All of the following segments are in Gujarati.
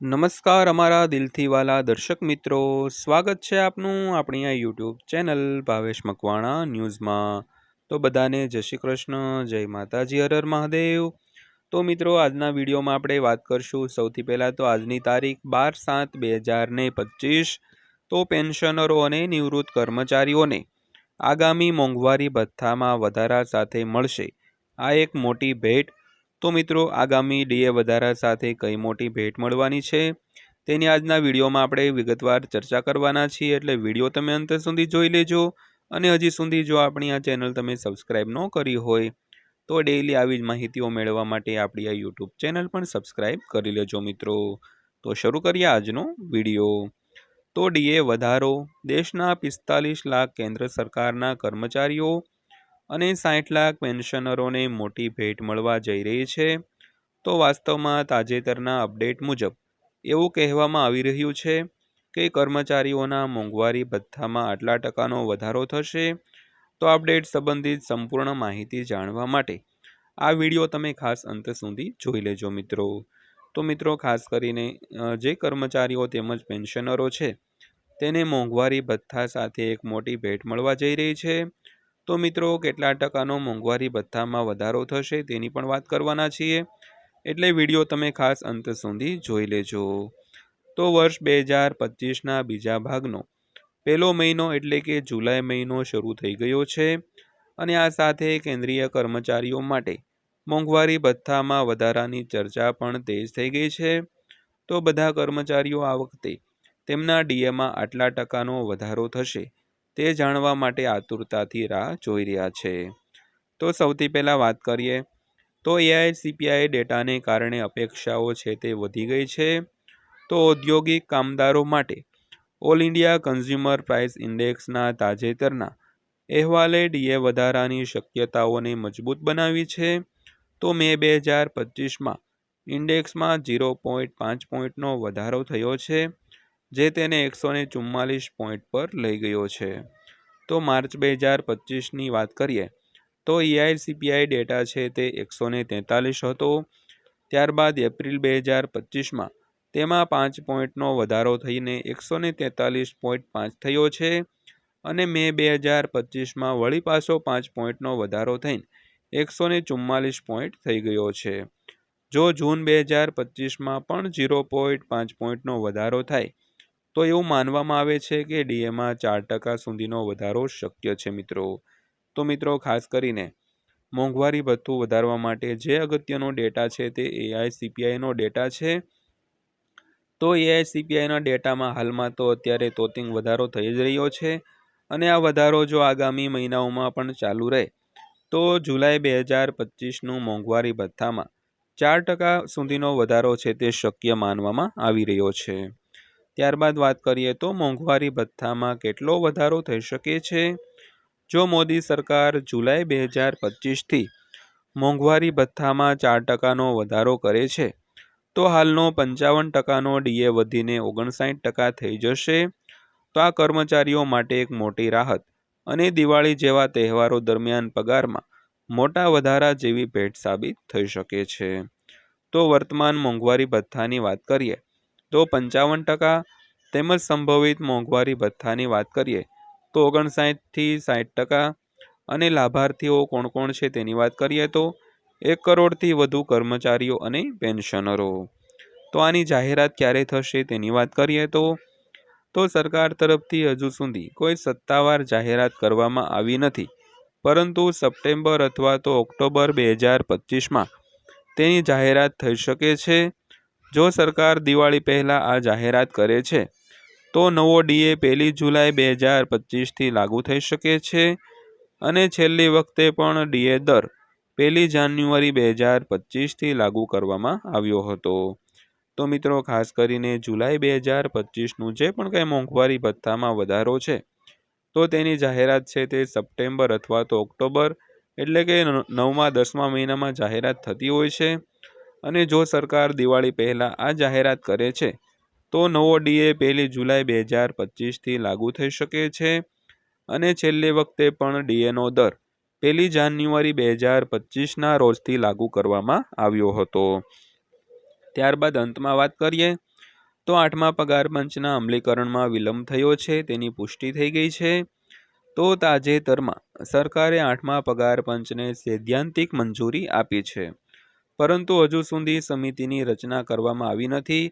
નમસ્કાર અમારા દિલથી વાલા દર્શક મિત્રો. સ્વાગત છે આપનું આપણી આ યુટ્યુબ ચેનલ ભાવેશ મકવાણા ન્યૂઝમાં. તો બધાને જય શ્રી કૃષ્ણ, જય માતાજી હરર મહાદેવ. તો મિત્રો, આજના વિડીયોમાં આપણે વાત કરશું સૌથી પહેલાં તો આજની તારીખ બાર સાત બે હજાર ને પચીસ. તો પેન્શનરો અને નિવૃત્ત કર્મચારીઓને આગામી મોંઘવારી ભથ્થામાં વધારા સાથે મળશે. આ એક મોટી ભેટ તો મિત્રો, આગામી ડીએ વધારા સાથે કઈ મોટી ભેટ મળવાની છે? તેની આજના વિડીયોમાં આપણે વિગતવાર ચર્ચા કરવાના છીએ, એટલે વીડિયો તમે અંત સુધી જોઈ લેજો. અને હજી સુધી જો આપણી આ ચેનલ તમે સબસ્ક્રાઈબ ન કરી હોય, તો ડેઈલી આવી જ માહિતીઓ મેળવવા માટે આપણી આ યુટ્યુબ ચેનલ પણ સબસ્ક્રાઈબ કરી લેજો મિત્રો. તો શરૂ કરીએ આજનો વીડિયો. તો ડીએ વધારો, દેશના પિસ્તાલીસ લાખ કેન્દ્ર સરકારના કર્મચારીઓ અને સાઠ લાખ પેન્શનરોને મોટી ભેટ મળવા જઈ રહી છે, તો વાસ્તવમાં તાજેતરના અપડેટ મુજબ એવું કહેવામાં આવી રહ્યું છે કે કર્મચારીઓના મોંઘવારી ભથ્થામાં આટલા ટકાનો વધારો થશે, તો અપડેટ સંબંધિત સંપૂર્ણ માહિતી જાણવા માટે આ વીડિયો તમે ખાસ અંત સુધી જોઈ લેજો મિત્રો. તો મિત્રો, ખાસ કરીને જે કર્મચારીઓ તેમજ પેન્શનરો છે, તેને મોંઘવારી ભથ્થા સાથે એક મોટી ભેટ મળવા જઈ રહી છે તો મિત્રો, કેટલા ટકાનો મોંઘવારી ભથ્થામાં વધારો થશે તેની પણ વાત કરવાના છીએ. એટલે વીડિયો તમે ખાસ અંત સુધી જોઈ લેજો. તો વર્ષ બે હજાર પચીસના બીજા ભાગનો. પહેલો મહિનો એટલે કે જુલાઈ મહિનો શરૂ થઈ ગયો છે અને આ સાથે કેન્દ્રીય કર્મચારીઓ માટે મોંઘવારી ભથ્થામાં વધારાની ચર્ચા પણ તેજ થઈ ગઈ છે. તો બધા કર્મચારીઓ આ વખતે તેમના ડીએમાં આટલા ટકાનો વધારો થશે તે જાણવા માટે આતુરતાથી રાહ જોઈ રહ્યા છે. તો સૌથી પહેલાં વાત કરીએ, તો એઆઈસીપીઆઈ ડેટાને કારણે અપેક્ષાઓ છે તે વધી ગઈ છે. તો ઔદ્યોગિક કામદારો માટે ઓલ ઇન્ડિયા કન્ઝ્યુમર પ્રાઇસ ઇન્ડેક્સના તાજેતરના અહેવાલે ડીએ વધારાની શક્યતાઓને મજબૂત બનાવી છે. તો મે બે હજાર પચીસમાં ઇન્ડેક્સમાં ઝીરો પોઈન્ટ પાંચ પોઈન્ટનો વધારો થયો છે. જે તેને એકસો ને ચુમ્માલીસ પોઈન્ટ પર લઈ ગયો છે. તો માર્ચ બે હજાર પચીસની વાત કરીએ, તો ઈઆઈસીપીઆઈ ડેટા છે તે એકસો ને તેતાલીસ હતો. ત્યારબાદ એપ્રિલ બે હજાર પચીસમાં તેમાં પાંચ પોઈન્ટનો વધારો થઈને એકસો ને તેતાલીસ પોઈન્ટ પાંચ થયો છે અને મે બે હજાર પચીસમાં વળી પાછો પાંચ પોઈન્ટનો વધારો થઈને એકસો ને ચુમ્માલીસ પોઈન્ટ થઈ ગયો છે. જો જૂન બે હજાર પચીસમાં પણ ઝીરો પોઈન્ટ પાંચ પોઈન્ટનો વધારો થાય તો એવું માનવામાં આવે છે કે ડીએમાં ચાર ટકા સુધીનો વધારો શક્ય છે, મિત્રો. તો મિત્રો, ખાસ કરીને મોંઘવારી ભથ્થું વધારવા માટે જે અગત્યનો ડેટા છે તે એઆઈસીપીઆઈનો ડેટા છે. તો એઆઈસીપીઆઈના ડેટામાં હાલમાં તો અત્યારે તોતિંગ વધારો થઈ જ રહ્યો છે અને આ વધારો જો આગામી મહિનાઓમાં પણ ચાલુ રહે, તો જુલાઈ બે હજાર પચીસનું મોંઘવારી ભથ્થામાં ચાર ટકા સુધીનો વધારો છે તે શક્ય માનવામાં આવી રહ્યો છે. ત્યારબાદ વાત કરીએ તો મોંઘવારી ભથ્થામાં કેટલો વધારો થઈ શકે છે? જો મોદી સરકાર જુલાઈ બે હજાર પચીસથી મોંઘવારી ભથ્થામાં ચાર ટકાનો વધારો કરે છે, તો હાલનો પંચાવન ટકાનો ડીએ વધીને ઓગણસાઠ ટકા થઈ જશે. તો આ કર્મચારીઓ માટે એક મોટી રાહત અને દિવાળી જેવા તહેવારો દરમિયાન પગારમાં મોટા વધારા જેવી ભેટ સાબિત થઈ શકે છે. તો વર્તમાન મોંઘવારી ભથ્થાની વાત કરીએ તો પંચાવન ટકા તેમજ સંભવિત મોંઘવારી ભથ્થાની વાત કરીએ, તો ઓગણસાઠથી સાઠ ટકા અને લાભાર્થીઓ કોણ કોણ છે તેની વાત કરીએ તો એક કરોડથી વધુ કર્મચારીઓ અને પેન્શનરો. તો આની જાહેરાત ક્યારે થશે તેની વાત કરીએ તો તો સરકાર તરફથી હજુ સુધી કોઈ સત્તાવાર જાહેરાત કરવામાં આવી નથી, પરંતુ સપ્ટેમ્બર અથવા તો ઓક્ટોબર બે હજાર પચીસમાં તેની જાહેરાત થઈ શકે છે જો સરકાર દિવાળી પહેલાં આ જાહેરાત કરે છે, તો નવો ડીએ પહેલી જુલાઈ બે હજાર પચીસથી લાગુ થઈ શકે છે અને છેલ્લી વખતે પણ ડીએ દર પહેલી જાન્યુઆરી બે હજાર પચીસથી લાગુ કરવામાં આવ્યો હતો. તો મિત્રો, ખાસ કરીને જુલાઈ બે હજાર પચીસનું જે પણ કંઈ મોંઘવારી ભથ્થામાં વધારો છે, તો તેની જાહેરાત છે તે સપ્ટેમ્બર અથવા તો ઓક્ટોબર એટલે કે નવમા દસમા મહિનામાં જાહેરાત થતી હોય છે. અને જો સરકાર દિવાળી પહેલાં આ જાહેરાત કરે છે, તો નવો ડીએ પહેલી જુલાઈ બે હજાર પચીસથી લાગુ થઈ શકે છે. અને છેલ્લી વખતે પણ ડીએનો દર પહેલી જાન્યુઆરી બે હજાર પચીસના રોજથી લાગુ કરવામાં આવ્યો હતો. ત્યારબાદ અંતમાં વાત કરીએ, તો આઠમા પગાર પંચના અમલીકરણમાં વિલંબ થયો છે, તેની પુષ્ટિ થઈ ગઈ છે. તો તાજેતરમાં સરકારે આઠમા પગાર પંચને સૈદ્ધાંતિક મંજૂરી આપી છે. પરંતુ હજુ સુધી સમિતિની રચના કરવામાં આવી નથી.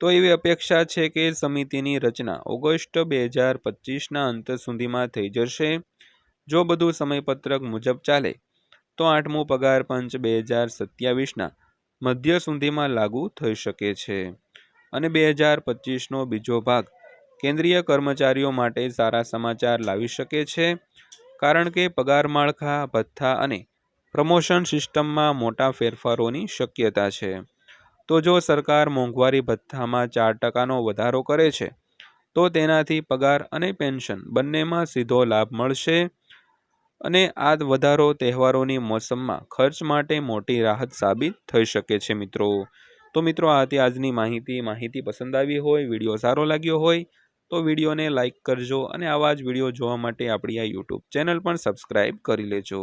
તો એવી અપેક્ષા છે કે સમિતિની રચના ઓગસ્ટ બે હજાર પચીસના અંત સુધીમાં થઈ જશે. જો બધું સમયપત્રક મુજબ ચાલે, તો આઠમું પગાર પંચ બે હજાર સત્યાવીસના મધ્ય સુધીમાં લાગુ થઈ શકે છે. અને બે હજાર પચીસનો બીજો ભાગ કેન્દ્રીય કર્મચારીઓ માટે સારા સમાચાર લાવી શકે છે, કારણ કે પગાર માળખા, ભથ્થા અને પ્રમોશન સિસ્ટમમાં મોટા ફેરફારોની શક્યતા છે. તો જો સરકાર મોંઘવારી ભથ્થામાં ચાર ટકાનો વધારો કરે છે, તો તેનાથી પગાર અને પેન્શન બંનેમાં સીધો લાભ મળશે અને આ વધારો તહેવારોની મોસમમાં ખર્ચ માટે મોટી રાહત સાબિત થઈ શકે છે મિત્રો. તો મિત્રો, આ હતી આજની માહિતી. માહિતી પસંદ આવી હોય, વીડિયો સારો લાગ્યો હોય, તો વિડીયોને લાઇક કરજો અને આવા જ વીડિયો જોવા માટે આપણી આ યુટ્યુબ ચેનલ પણ સબસ્ક્રાઈબ કરી લેજો.